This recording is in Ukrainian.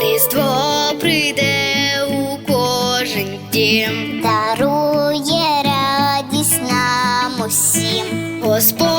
Різдво прийде у кожен дім, дарує радість нам усім. Господь